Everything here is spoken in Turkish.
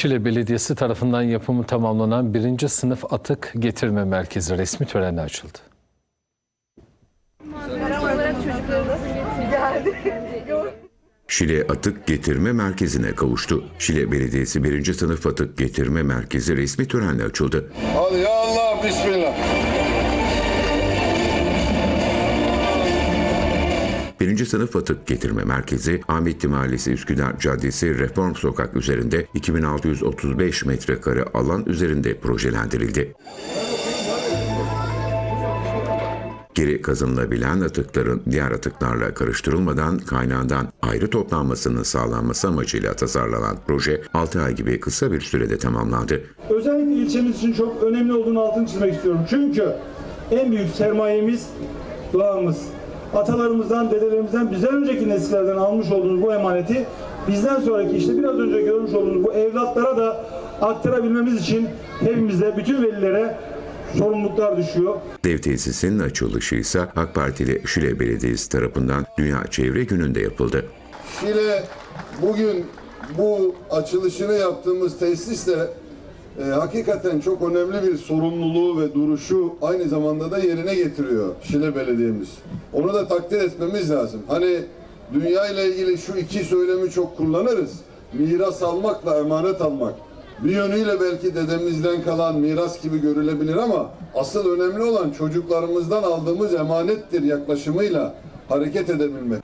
Şile Belediyesi tarafından yapımı tamamlanan birinci sınıf atık getirme merkezi resmi törenle açıldı. Şile Atık Getirme Merkezi'ne kavuştu. Şile Belediyesi 1. Sınıf Atık Getirme Merkezi resmi törenle açıldı. Hadi ya Allah bismillah. Birinci Sınıf Atık Getirme Merkezi, Ahmetli Mahallesi Üsküdar Caddesi Reform Sokak üzerinde 2635 metrekare alan üzerinde projelendirildi. Geri kazanılabilen atıkların diğer atıklarla karıştırılmadan kaynağından ayrı toplanmasının sağlanması amacıyla tasarlanan proje 6 ay gibi kısa bir sürede tamamlandı. Özellikle ilçemiz için çok önemli olduğunu altını çizmek istiyorum. Çünkü en büyük sermayemiz doğamız. Atalarımızdan, dedelerimizden, bizden önceki nesillerden almış olduğumuz bu emaneti bizden sonraki işte biraz önce görmüş olduğunuz bu evlatlara da aktarabilmemiz için hepimize, bütün velilere sorumluluklar düşüyor. Dev tesisinin açılışı ise AK Partili Şile Belediyesi tarafından Dünya Çevre Günü'nde yapıldı. Şile bugün bu açılışını yaptığımız tesisle e, hakikaten çok önemli bir sorumluluğu ve duruşu aynı zamanda da yerine getiriyor Şile Belediye'miz. Onu da takdir etmemiz lazım. Hani dünya ile ilgili şu iki söylemi çok kullanırız. Miras almakla emanet almak. Bir yönüyle belki dedemizden kalan miras gibi görülebilir ama asıl önemli olan çocuklarımızdan aldığımız emanettir yaklaşımıyla hareket edebilmek.